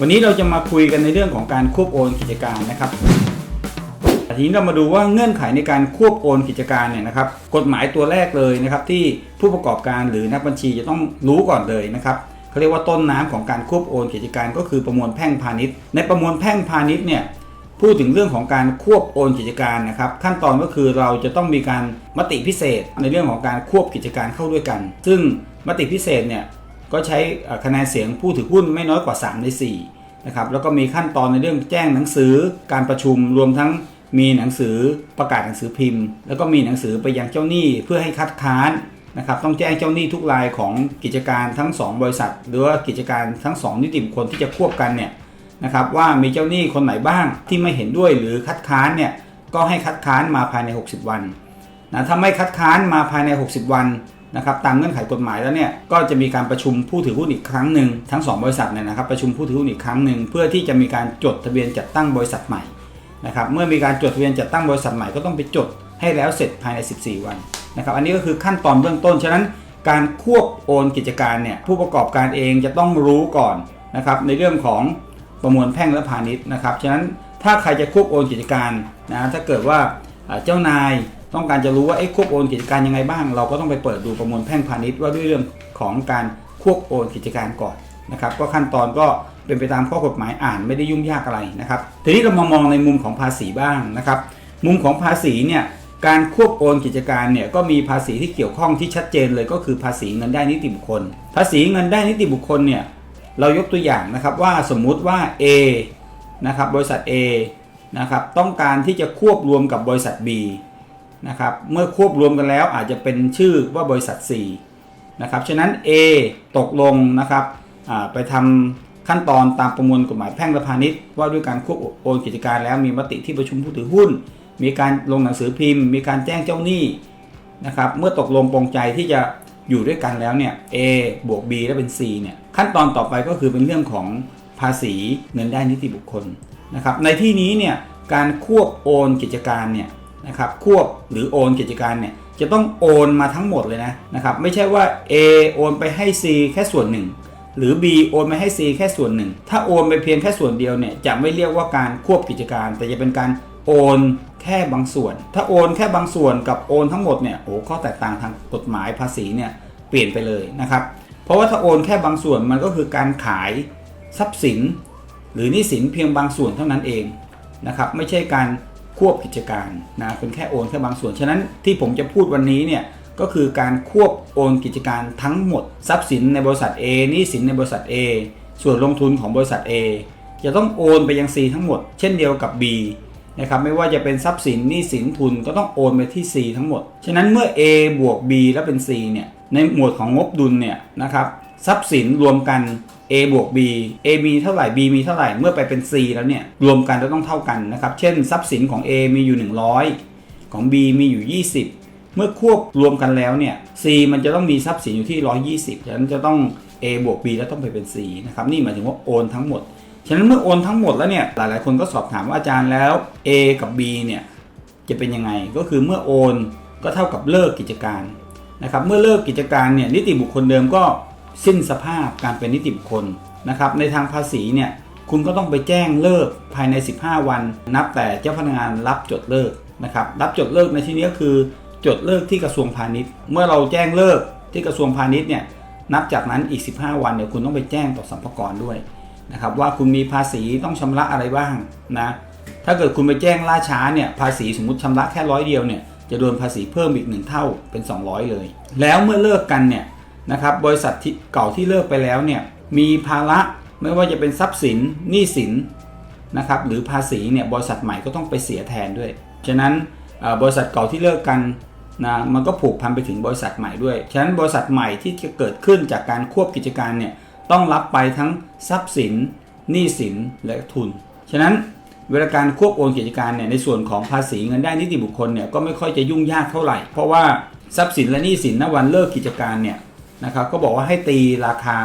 วันนี้เราจะมาคุยกันในเรื่องของการควบโอนกิจการนะครับทีนี้เรามาดูว่าเงื่อนไขในการควบโอนกิจการเนี่ยนะครับ กฎหมายตัวแรกเลยนะครับ ที่ผู้ประกอบการหรือนักบัญชีจะต้องรู้ก่อนเลยนะครับเขาเรียกว่าต้นน้ำของการควบโอนกิจการก็คือประมวลแพ่งพาณิชย์ ในประมวลแพ่งพาณิชย์เนี่ยพูดถึงเรื่องของการควบโอนกิจการนะครับขั้นตอนก็คือเราจะต้องมีการมติพิเศษในเรื่องของการควบกิจการเข้าด้วยกัน ซึ่งมติพิเศษเนี่ย ก็ใช้คะแนนเสียงผู้ถือหุ้นไม่น้อยกว่า 3 ใน4นะครับแล้วก็มีขั้นตอนในเรื่องแจ้งหนังสือการประชุมรวมทั้งมีหนังสือประกาศหนังสือพิมพ์ แล้วก็มีหนังสือไปยังเจ้าหนี้เพื่อให้คัดค้านนะครับต้องแจ้งเจ้าหนี้ทุกรายของกิจการทั้ง 2 บริษัท หรือว่ากิจการทั้ง 2 นิติบุคคลที่จะควบกันเนี่ยนะครับว่ามีเจ้าหนี้คนไหนบ้างที่ไม่เห็นด้วยหรือคัดค้านเนี่ยก็ให้คัดค้านมาภายใน 60 วันนะถ้าไม่คัดค้านมาภายใน 60 วัน นะครับตามเงื่อนไขกฎหมายแล้วเนี่ยก็จะมีการประชุมผู้ถือหุ้นอีกครั้งหนึ่งทั้ง 2 บริษัทเนี่ยนะครับประชุมผู้ถือหุ้นอีกครั้งหนึ่งเพื่อที่จะมีการจดทะเบียนจัดตั้งบริษัทใหม่นะครับเมื่อมีการจดทะเบียนจัดตั้งบริษัทใหม่ก็ต้องไปจดให้แล้วเสร็จภายใน 14 วันนะครับอันนี้ก็คือขั้นตอนเบื้องต้นฉะนั้นการควบโอนกิจการเนี่ยผู้ประกอบการเองจะต้องรู้ก่อนนะครับในเรื่องของประมวลแพ่งและพาณิชย์นะครับฉะนั้นถ้าใครจะควบโอนกิจการนะถ้าเกิดว่าอ่าเจ้านาย ต้องการจะรู้ว่าเอ๊ะควบโอนกิจการยังไงบ้าง เราก็ต้องไปเปิดดูประมวลแพ่งพาณิชย์ว่าด้วยเรื่องของการควบโอนกิจการก่อนนะครับก็ขั้นตอนก็เป็นไปตามข้อกฎหมายอ่านไม่ได้ยุ่งยากอะไรนะครับทีนี้เรามามองในมุมของภาษีบ้างนะครับมุมของภาษีเนี่ยการควบโอนกิจการเนี่ยก็มีภาษีที่เกี่ยวข้องที่ชัดเจนเลยก็คือภาษีเงินได้นิติบุคคล ภาษีเงินได้นิติบุคคลเนี่ยเรายกตัวอย่างนะครับว่าสมมุติว่า A นะครับบริษัท A นะครับต้องการที่จะควบรวมกับบริษัท B นะครับเมื่อควบรวมกันแล้วอาจจะเป็นชื่อว่าบริษัท C นะครับฉะนั้น A ตกลงนะครับไปทำขั้นตอนตามประมวลกฎหมายแพ่งและพาณิชย์ว่าด้วยการควบโอนกิจการแล้วมีมติที่ประชุมผู้ถือหุ้น มีการลงหนังสือพิมพ์ มีการแจ้งเจ้าหนี้นะครับเมื่อตกลงปรงใจที่จะอยู่ด้วยกันแล้วเนี่ย A บวก B และเป็น C เนี่ยขั้นตอนต่อไปก็คือเป็นเรื่องของภาษีเงินได้นิติบุคคลนะครับในที่นี้เนี่ยการควบโอนกิจการเนี่ย นะครับควบหรือโอนกิจการเนี่ยจะต้องโอนมาทั้งหมดเลยนะนะครับไม่ใช่ว่า A โอนไปให้ C แค่ส่วนหนึ่งหรือ B โอนไปให้ C แค่ส่วนหนึ่งถ้าโอนไปเพียงแค่ส่วนเดียวเนี่ยจะไม่เรียกว่าการควบกิจการ แต่จะเป็นการโอนแค่บางส่วน ถ้าโอนแค่บางส่วนกับโอนทั้งหมดเนี่ยโอ้ข้อแตกต่างทางกฎหมายภาษีเนี่ยเปลี่ยนไปเลยนะครับเพราะว่าถ้าโอนแค่บางส่วนมันก็คือการขายทรัพย์สิน หรือหนี้สินเพียงบางส่วนเท่านั้นเองนะครับไม่ใช่การ ควบกิจการนะเป็นแค่โอนแค่บางส่วน ฉะนั้นที่ผมจะพูดวันนี้เนี่ยก็คือการควบโอนกิจการทั้งหมด ทรัพย์สินในบริษัท A นี้สินในบริษัท A ส่วนลงทุนของบริษัท A จะต้องโอนไปยัง C ทั้งหมด เช่นเดียวกับ B นะครับไม่ว่าจะเป็นทรัพย์สินหนี้สินทุนก็ต้องโอนไปที่ C ทั้งหมด ฉะนั้นเมื่อ A บวก B แล้วเป็น C เนี่ยในหมวดของงบดุลเนี่ยนะครับ ทรัพย์สินรวมกัน A บวก B A มีเท่าไหร่ B มีเท่าไหร่ เมื่อไปเป็น C แล้วเนี่ย รวมกันจะต้องเท่ากันนะครับ เช่น ทรัพย์สินของ A มีอยู่ 100 ของ B มีอยู่ 20 เมื่อควบรวมกันแล้วเนี่ย C มันจะต้องมีทรัพย์สินอยู่ที่ 120 ฉะนั้นจะต้อง A บวก B แล้วต้องไปเป็น C นะครับ นี่หมายถึงว่าโอนทั้งหมด ฉะนั้นเมื่อโอนทั้งหมดแล้วเนี่ย หลายๆ คนก็สอบถามว่าอาจารย์แล้ว A กับ B เนี่ย จะเป็นยังไง ก็คือเมื่อโอนก็เท่ากับเลิกกิจการนะครับ เมื่อเลิกกิจการเนี่ย นิติบุคคลเดิมก็ สิ้นสภาพการเป็นนิติบุคคลนะครับในทางภาษีเนี่ยคุณก็ต้องไปแจ้งเลิกภายใน 15 วัน นับแต่เจ้าพนักงานรับจดเลิกนะครับรับจดเลิกในที่นี้ก็คือจดเลิกที่กระทรวงพาณิชย์ เมื่อเราแจ้งเลิกที่กระทรวงพาณิชย์เนี่ยนับจากนั้นอีก 15 วันเนี่ยคุณต้องไปแจ้งต่อสัมภากระด้วยนะครับว่าคุณมีภาษีต้องชำระอะไรบ้างนะถ้าเกิดคุณไปแจ้งล่าช้าเนี่ยภาษีสมมติชำระแค่ร้อยเดียวเนี่ยจะโดนภาษีเพิ่มอีกหนึ่งเท่าเป็น 200 เลย แล้วเมื่อเลิกกันเนี่ย นะครับบริษัทเก่าที่เลิกไปแล้วเนี่ยมีภาระไม่ว่าจะเป็นทรัพย์สินหนี้สินนะครับหรือภาษีเนี่ยบริษัทใหม่ก็ต้องไปเสียแทนด้วย ฉะนั้นบริษัทเก่าที่เลิกกันนะมันก็ผูกพันไปถึงบริษัทใหม่ด้วย ฉะนั้นบริษัทใหม่ที่จะเกิดขึ้นจากการควบกิจการเนี่ยต้องรับไปทั้งทรัพย์สินหนี้สินและทุน ฉะนั้นเวลาการควบโอนกิจการเนี่ยในส่วนของภาษีเงินได้นิติบุคคลเนี่ยก็ไม่ค่อยจะยุ่งยากเท่าไหร่ เพราะว่าทรัพย์สินและหนี้สินณวันเลิกกิจการเนี่ย นะครับก็บอกว่าให้ตีราคา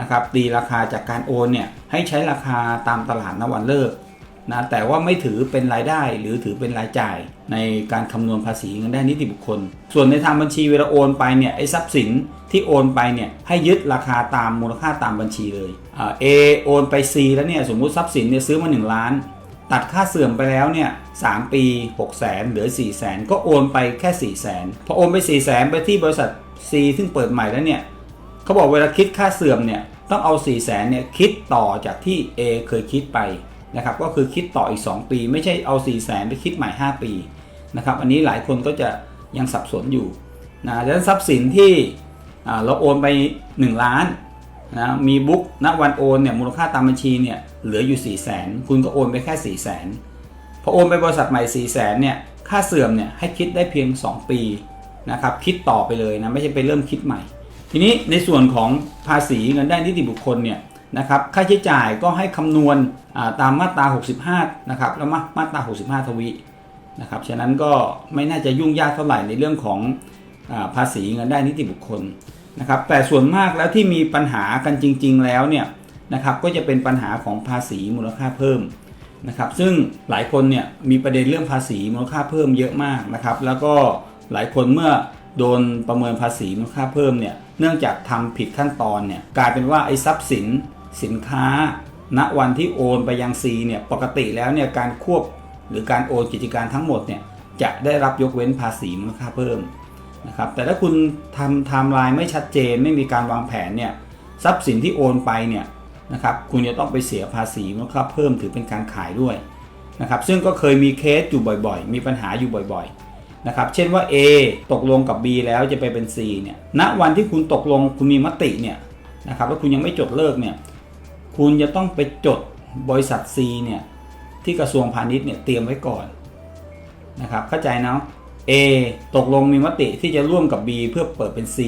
นะครับตีราคาจากการโอนเนี่ยให้ใช้ราคาตามตลาดณวันเลิกนะแต่ว่าไม่ถือเป็นรายได้หรือถือเป็นรายจ่ายในการคำนวณภาษีเงินได้นิติบุคคล ส่วนในทางบัญชีเวลาโอนไปเนี่ยไอ้ทรัพย์สินที่โอนไปเนี่ยให้ยึดราคาตามมูลค่าตามบัญชีเลยเอโอนไป C แล้วเนี่ยสมมุติทรัพย์สินเนี่ยซื้อมา 1 ล้าน ตัดค่าเสื่อมไปแล้วเนี่ยสามปี 6 0แสนเหลือ 4 0 0แสนก็โอนไปแค่ 4 0 0แสนพอโอนไป 4 0 0แสนไปที่บริษัท C ซึ่งเปิดใหม่แล้วเนี่ยเขาบอกเวลาคิดค่าเสื่อมเนี่ยต้องเอา 4 0 0แสนเนี่ยคิดต่อจากที่ A เคยคิดไปนะครับก็คือคิดต่ออีก 2 ปี ไม่ใช่เอา 4 0 0แสนไปคิดใหม่ 5 ปีนะครับอันนี้หลายคนก็จะยังสับสนอยู่นะดังนั้นทรัพย์สินที่เราโอนไป 1 ล้านนะมีบุ๊กณวันโอนเนี่ยมูลค่าตามบัญชีเนี่ยเหลืออยู่ 4 0 0แสนคุณก็โอนไปแค่ 4 0 0แสนพอโอนไปบริษัทใหม่ 4 0 0แสนเนี่ยค่าเสื่อมเนี่ยให้คิดได้เพียง 2 ปี นะครับคิดต่อไปเลยนะไม่ใช่ไปเริ่มคิดใหม่ ทีนี้ในส่วนของภาษีเงินได้นิติบุคคลเนี่ยนะครับค่าใช้จ่ายก็ให้คำนวณตามมาตรา 65 นะครับแล้วมามาตรา 65 ทวีนะครับฉะนั้นก็ไม่น่าจะยุ่งยากเท่าไหร่ในเรื่องของอภาษีเงินได้นิติบุคคลนะครับแต่ส่วนมากแล้วที่มีปัญหากันจริง ๆ แล้วเนี่ยนะครับก็จะเป็นปัญหาของภาษีมูลค่าเพิ่มนะครับซึ่งหลายคนเนี่ยมีประเด็นเรื่องภาษีมูลค่าเพิ่มเยอะมากนะครับแล้วก็ หลายคนเมื่อโดนประเมินภาษีมูลค่าเพิ่มเนี่ยเนื่องจากทำผิดขั้นตอนเนี่ยกลายเป็นว่าไอ้ทรัพย์สินสินค้า ณวันที่โอนไปยัง C เนี่ยปกติแล้วเนี่ยการควบหรือการโอนกิจการทั้งหมดเนี่ยจะได้รับยกเว้นภาษีมูลค่าเพิ่มนะครับแต่ถ้าคุณทำไทม์ไลน์ไม่ชัดเจนไม่มีการวางแผนเนี่ยทรัพย์สินที่โอนไปเนี่ยนะครับคุณจะต้องไปเสียภาษีมูลค่าเพิ่มถือเป็นการขายด้วยนะครับซึ่งก็เคยมีเคสอยู่บ่อยๆ มีปัญหาอยู่บ่อยๆ นะครับเช่นว่า A ตกลงกับ B แล้วจะไปเป็น C เนี่ยณวันที่คุณตกลงคุณมีมติเนี่ยนะครับแล้วคุณยังไม่จดเลิกเนี่ยคุณจะต้องไปจดบริษัท C เนี่ยที่กระทรวงพาณิชย์เนี่ยเตรียมไว้ก่อนนะครับเข้าใจนะ A ตกลงมีมติที่จะร่วมกับ B เพื่อเปิดเป็น C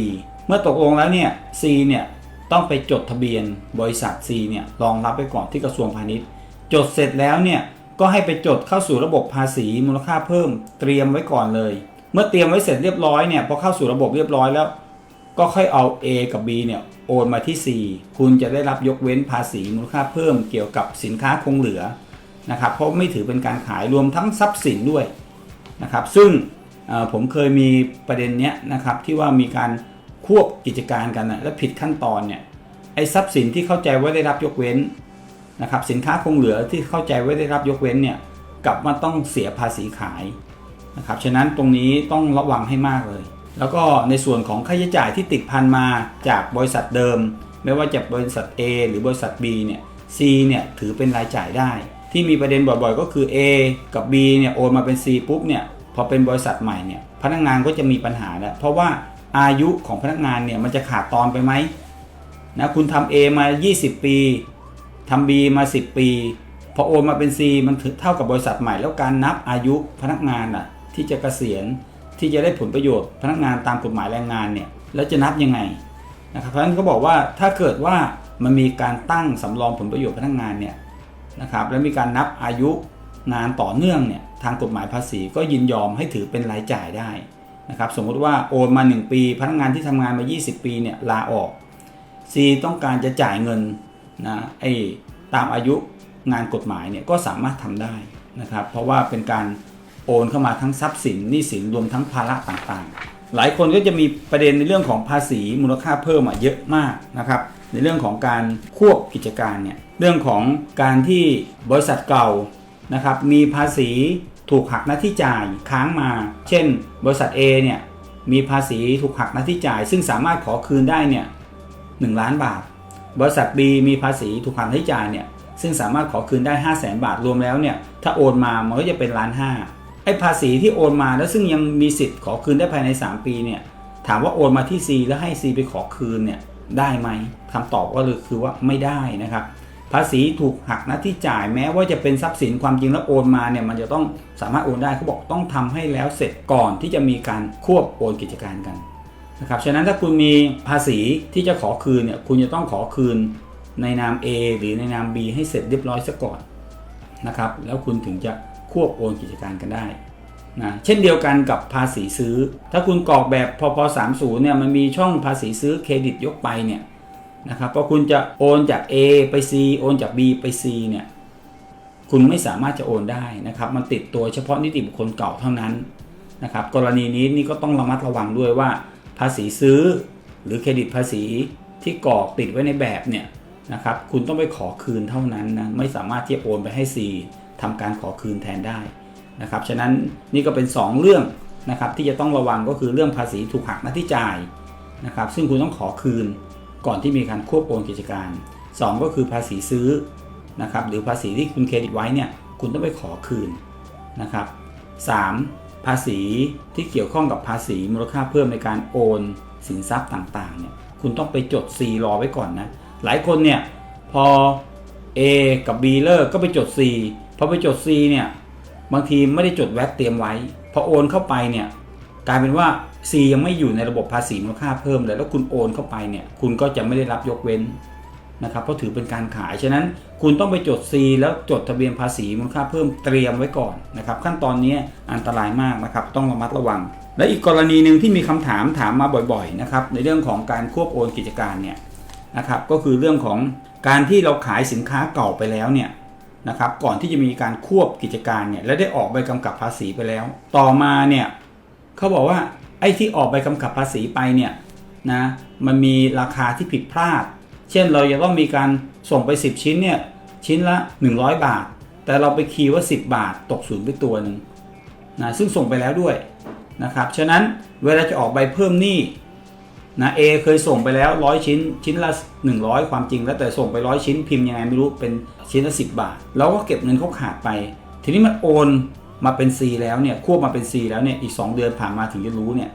เมื่อตกลงแล้วเนี่ย C เนี่ยต้องไปจดทะเบียนบริษัท C เนี่ยรองรับไว้ก่อนที่กระทรวงพาณิชย์ จดเสร็จแล้วเนี่ย ก็ให้ไปจดเข้าสู่ระบบภาษีมูลค่าเพิ่มเตรียมไว้ก่อนเลย เมื่อเตรียมไว้เสร็จเรียบร้อยเนี่ยพอเข้าสู่ระบบเรียบร้อยแล้ว ก็ค่อยเอา A กับ B เนี่ยโอนมาที่ C คุณจะได้รับยกเว้นภาษีมูลค่าเพิ่มเกี่ยวกับสินค้าคงเหลือนะครับเพราะไม่ถือเป็นการขายรวมทั้งทรัพย์สินด้วยนะครับซึ่งผมเคยมีประเด็นเนี้ยนะครับที่ว่ามีการควบกิจการกันนะและผิดขั้นตอนเนี่ยไอ้ทรัพย์สินที่เข้าใจว่าได้รับยกเว้น นะครับสินค้าคงเหลือที่เข้าใจว่าได้รับยกเว้นเนี่ยกลับมาต้องเสียภาษีขายนะครับฉะนั้นตรงนี้ต้องระวังให้มากเลย แล้วก็ในส่วนของค่าใช้จ่ายที่ติดพันมาจากบริษัทเดิม ไม่ว่าจะบริษัท A หรือบริษัท B เนี่ย C เนี่ยถือเป็นรายจ่ายได้ ที่มีประเด็นบ่อยๆ ก็คือ A กับ B เนี่ยโอนมาเป็น C ปุ๊บเนี่ยพอเป็นบริษัทใหม่เนี่ยพนักงานก็จะมีปัญหาแล้วเพราะว่าอายุของพนักงานเนี่ยมันจะขาดตอนไปไหมนะคุณทำ A มา 20 ปี ทำ B มา 10 ปี พอโอนมาเป็น C มันถือเท่ากับบริษัทใหม่ แล้วการนับอายุพนักงานอะที่จะเกษียณที่จะได้ผลประโยชน์พนักงานตามกฎหมายแรงงานเนี่ยแล้วจะนับยังไงนะครับเพราะฉะนั้นเขาบอกว่าถ้าเกิดว่ามันมีการตั้งสำรองผลประโยชน์พนักงานเนี่ยนะครับแล้วมีการนับอายุงานต่อเนื่องเนี่ยทางกฎหมายภาษีก็ยินยอมให้ถือเป็นรายจ่ายได้นะครับสมมุติว่าโอนมา 1 ปี พนักงานที่ทำงานมา 20 ปีเนี่ยลาออก C ต้องการจะจ่ายเงิน นะไอ้ตามอายุงานกฎหมายเนี่ยก็สามารถทำได้นะครับ เพราะว่าเป็นการโอนเข้ามาทั้งทรัพย์สินหนี้สินรวมทั้งภาระต่างๆ หลายคนก็จะมีประเด็นในเรื่องของภาษีมูลค่าเพิ่มอะเยอะมากนะครับในเรื่องของการควบกิจการเนี่ยเรื่องของการที่บริษัทเก่านะครับมีภาษีถูกหักหน้าที่จ่ายค้างมา เช่น บริษัท A เนี่ยมีภาษีถูกหักหน้าที่จ่าย ซึ่งสามารถขอคืนได้เนี่ย1ล้านบาท บริษัท B มีภาษีถูกหักน้าที่จ่ายเนี่ยซึ่งสามารถขอคืนได้ 5 0 0แสนบาทรวมแล้วเนี่ยถ้าโอนมามันก็จะเป็นล้านห้าไอ้ภาษีที่โอนมาแล้วซึ่งยังมีสิทธิ์ขอคืนได้ภายใน 3 ปีเนี่ยถามว่าโอนมาที่ C แล้วให้ C ไปขอคืนเนี่ยได้ไหมคำตอบก็เลยคือว่าไม่ได้นะครับ ภาษีถูกหักหน้าที่จ่ายแม้ว่าจะเป็นทรัพย์สินความจริงแล้วโอนมาเนี่ยมันจะต้องสามารถโอนได้เขาบอกต้องทำให้แล้วเสร็จก่อนที่จะมีการควบโอนกิจการกัน นะครับฉะนั้นถ้าคุณมีภาษีที่จะขอคืนเนี่ยคุณจะต้องขอคืนในนาม A หรือในนาม B ให้เสร็จเรียบร้อยซะก่อนนะครับแล้วคุณถึงจะควบโอนกิจการกันได้นะเช่นเดียวกันกับภาษีซื้อ ถ้าคุณกรอกแบบพพ30เนี่ยมันมีช่องภาษีซื้อเครดิตยกไปเนี่ยนะครับพอคุณจะโอนจาก A ไป C โอนจาก B ไป C เนี่ยคุณไม่สามารถจะโอนได้นะครับ มันติดตัวเฉพาะนิติบุคคลเก่าเท่านั้นนะครับกรณีนี้นี่ก็ต้องระมัดระวังด้วยว่า ภาษีซื้อ หรือเครดิตภาษีที่กรอกติดไว้ในแบบเนี่ยนะครับ คุณต้องไปขอคืนเท่านั้นนะ ไม่สามารถที่จะโอนไปให้ซีทำการขอคืนแทนได้นะครับ ฉะนั้นนี่ก็เป็น 2 เรื่องนะครับที่จะต้องระวังก็คือเรื่องภาษีถูกหักหน้าที่จ่ายนะครับ ซึ่งคุณต้องขอคืนก่อนที่มีการควบโอนกิจการ 2 ก็คือภาษีซื้อนะครับ หรือภาษีที่คุณเครดิตไว้เนี่ย คุณต้องไปขอคืนนะครับ 3. ภาษีที่เกี่ยวข้องกับภาษีมูลค่าเพิ่มในการโอนสินทรัพย์ต่างๆเนี่ยคุณต้องไปจด C รอไว้ก่อนนะ หลายคนเนี่ยพอ A กับ B เลิกก็ไปจด C พอไปจด C เนี่ยบางทีไม่ได้จดแวตเตรียมไว้ พอโอนเข้าไปเนี่ยกลายเป็นว่า C ยังไม่อยู่ในระบบภาษีมูลค่าเพิ่มเลยแล้วคุณโอนเข้าไปเนี่ยคุณก็จะไม่ได้รับยกเว้น นะครับเพราะถือเป็นการขายฉะนั้นคุณต้องไปจด C แล้วจดทะเบียนภาษีมูลค่าเพิ่มเตรียมไว้ก่อนนะครับขั้นตอนนี้อันตรายมากนะครับต้องระมัดระวัง และอีกกรณีหนึ่งที่มีคำถามถามมาบ่อยๆนะครับในเรื่องของการควบโอนกิจการเนี่ยนะครับก็คือเรื่องของการที่เราขายสินค้าเก่าไปแล้วเนี่ยนะครับก่อนที่จะมีการควบกิจการเนี่ยและได้ออกใบกำกับภาษีไปแล้ว ต่อมาเนี่ยเขาบอกว่าไอ้ที่ออกใบกำกับภาษีไปเนี่ยนะมันมีราคาที่ผิดพลาด เช่นเราจะต้องมีการส่งไป 10 ชิ้นเนี่ยชิ้นละ 100 บาท แต่เราไปคีย์ว่า 10 บาทตกศูนย์ไปตัวหนึ่งนะซึ่งส่งไปแล้วด้วยนะครับฉะนั้นเวลาจะออกใบเพิ่มหนี้นะ A เคยส่งไปแล้ว 100 ชิ้น ชิ้นละ 100 ความจริงแล้วแต่ส่งไป 100 ชิ้นพิมพ์ยังไงไม่รู้เป็นชิ้นละ 10 บาท เราก็เก็บเงินเขาขาดไป ทีนี้มันโอนมาเป็น C แล้วเนี่ยควบมาเป็น C แล้วเนี่ยอีก 2 เดือนผ่านมาถึงจะรู้เนี่ย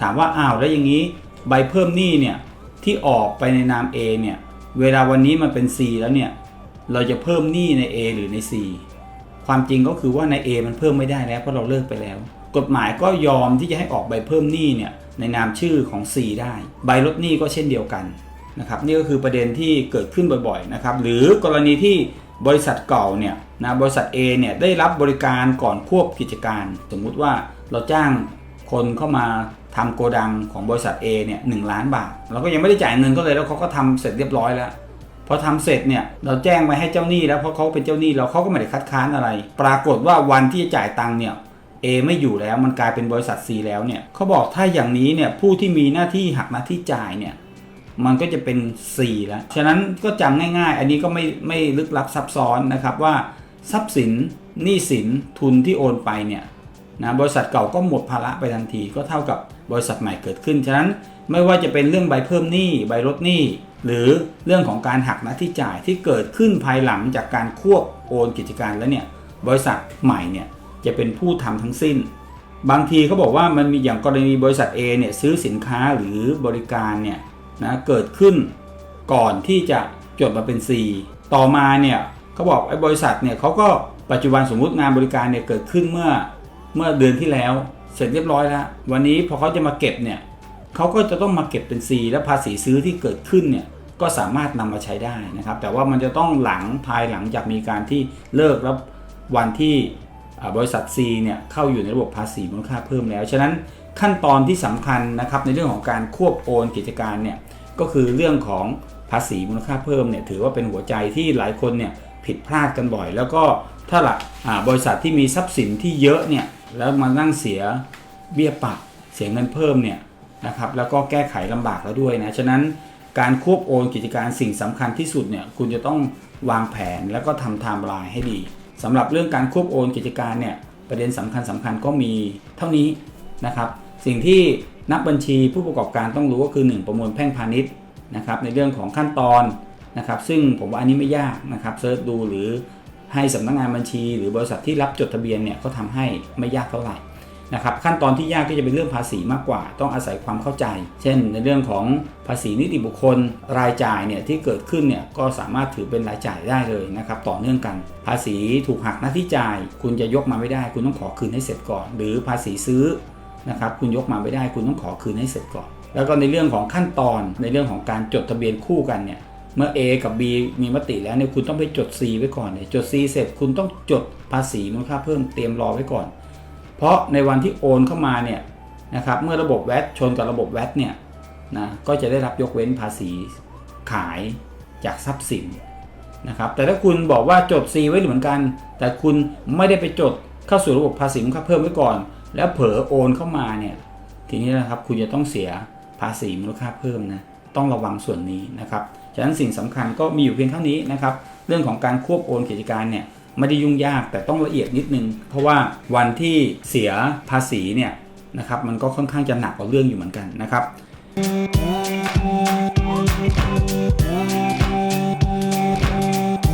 ถามว่าอ้าวแล้วอย่างนี้ใบเพิ่มหนี้เนี่ย ที่ออกไปในนาม A เนี่ยเวลาวันนี้มันเป็น C แล้วเนี่ยเราจะเพิ่มหนี้ใน A หรือใน C ความจริงก็คือว่าใน A มันเพิ่มไม่ได้แล้วเพราะเราเลิกไปแล้ว กฎหมายก็ยอมที่จะให้ออกใบเพิ่มหนี้เนี่ยในนามชื่อของ C ได้ ใบลดหนี้ก็เช่นเดียวกันนะครับนี่ก็คือประเด็นที่เกิดขึ้นบ่อยๆนะครับหรือกรณีที่บริษัทเก่าเนี่ยนะบริษัท A เนี่ยได้รับบริการก่อนควบกิจการ สมมุติว่าเราจ้างคนเข้ามา ทำโกดังของบริษัท A เนี่ยหล้านบาทเราก็ยังไม่ได้จ่ายเงินก็เลยแล้วเขาก็ทำเสร็จเรียบร้อยแล้วพอทำเสร็จเนี่ยเราแจ้งไปให้เจ้าหนี้แล้วเพราะเขาเป็นเจ้าหนี้เราเขาก็ไม่ได้คัดค้านอะไร ปรากฏว่าวันที่จะจ่ายตังค์เนี่ย A ไม่อยู่แล้วมันกลายเป็นบริษัท C แล้วเนี่ยเขาบอกถ้าอย่างนี้เนี่ยผู้ที่มีหน้าที่หักหน้าที่จ่ายเนี่ยมันก็จะเป็น C แล้ว ฉะนั้นก็จำง่ายๆ อันนี้ก็ไม่ไม่ลึกลับซับซ้อนนะครับว่าทรัพย์สินหนี้สินทุนที่โอนไปเนี่ย นะบริษัทเก่าก็หมดภาระไปทันทีก็เท่ากับบริษัทใหม่เกิดขึ้น ฉะนั้นไม่ว่าจะเป็นเรื่องใบเพิ่มหนี้ใบลดหนี้ หรือเรื่องของการหักหน้าที่จ่ายที่เกิดขึ้นภายหลังจากการควบโอนกิจการแล้วเนี่ยบริษัทใหม่เนี่ยจะเป็นผู้ทำทั้งสิ้น บางทีเขาบอกว่ามันมีอย่างกรณีบริษัท A เนี่ยซื้อสินค้าหรือบริการเนี่ยนะเกิดขึ้นก่อนที่จะจดมาเป็น C ต่อมาเนี่ยเขาบอกไอ้บริษัทเนี่ยเขาก็ปัจจุบันสมมุติงานบริการเนี่ยเกิดขึ้นเมื่อ เมื่อเดือนที่แล้วเสร็จเรียบร้อยแล้ว วันนี้พอเขาจะมาเก็บเนี่ยเขาก็จะต้องมาเก็บเป็น C และภาษีซื้อที่เกิดขึ้นเนี่ยก็สามารถนำมาใช้ได้นะครับ แต่ว่ามันจะต้องหลังภายหลังจากมีการที่เลิกแล้ววันที่บริษัท C เนี่ยเข้าอยู่ในระบบภาษีมูลค่าเพิ่มแล้ว ฉะนั้นขั้นตอนที่สำคัญนะครับในเรื่องของการควบโอนกิจการเนี่ยก็คือเรื่องของภาษีมูลค่าเพิ่มเนี่ยถือว่าเป็นหัวใจที่หลายคนเนี่ยผิดพลาดกันบ่อย แล้วก็ถ้าหลักบริษัทที่มีทรัพย์สินที่เยอะเนี่ย แล้วมานั่งเสียเบี้ยปรับเสียเงินเพิ่มเนี่ยนะครับแล้วก็แก้ไขลำบากแล้วด้วยนะฉะนั้นการควบโอนกิจการสิ่งสำคัญที่สุดเนี่ยคุณจะต้องวางแผนแล้วก็ทำไทม์ไลน์ให้ดีสำหรับเรื่องการควบโอนกิจการเนี่ยประเด็นสำคัญสำคัญก็มีเท่านี้นะครับสิ่งที่นักบัญชีผู้ประกอบการต้องรู้ก็คือ 1 ประมวลแพ่งพาณิชย์นะครับในเรื่องของขั้นตอนนะครับซึ่งผมว่าอันนี้ไม่ยากนะครับเซิร์ชดูหรือ ให้สำนักงงานบัญชี หรือบริษัทที่รับจดทะเบียนเนี่ยก็ทำให้ไม่ยากเท่าไหร่นะครับขั้นตอนที่ยากก็จะเป็นเรื่องภาษีมากกว่า ต้องอาศัยความเข้าใจ เช่น ในเรื่องของภาษีนิติบุคคล รายจ่ายเนี่ยที่เกิดขึ้นเนี่ยก็สามารถถือเป็นรายจ่ายได้เลยนะครับต่อเนื่องกัน ภาษีถูกหักหน้าที่จ่าย คุณจะยกมาไม่ได้ คุณต้องขอคืนให้เสร็จก่อน หรือภาษีซื้อนะครับคุณยกมาไม่ได้ คุณต้องขอคืนให้เสร็จก่อน แล้วก็ในเรื่องของขั้นตอนในเรื่องของการจดทะเบียนคู่กันเนี่ย เมื่อ A กับ B มีมติแล้วเนี่ยคุณต้องไปจด C ไว้ก่อนเนี่ยจด C เสร็จคุณต้องจดภาษีมูลค่าเพิ่มเตรียมรอไว้ก่อน เพราะในวันที่โอนเข้ามาเนี่ยนะครับเมื่อระบบแวตชนกับระบบแวตเนี่ยนะก็จะได้รับยกเว้นภาษีขายจากทรัพย์สินนะครับแต่ถ้าคุณบอกว่าจด C ไว้เหมือนกัน แต่คุณไม่ได้ไปจดเข้าสู่ระบบภาษีมูลค่าเพิ่มไว้ก่อน แล้วเผลอโอนเข้ามาเนี่ยทีนี้นะครับคุณจะต้องเสียภาษีมูลค่าเพิ่มนะต้องระวังส่วนนี้นะครับ ฉะนั้นสิ่งสำคัญก็มีอยู่เพียงเท่านี้นะครับ เรื่องของการควบโอนกิจการเนี่ยไม่ได้ยุ่งยากแต่ต้องละเอียดนิดนึง เพราะว่าวันที่เสียภาษีเนี่ยนะครับมันก็ค่อนข้างจะหนักกว่าเรื่องอยู่เหมือนกันนะครับ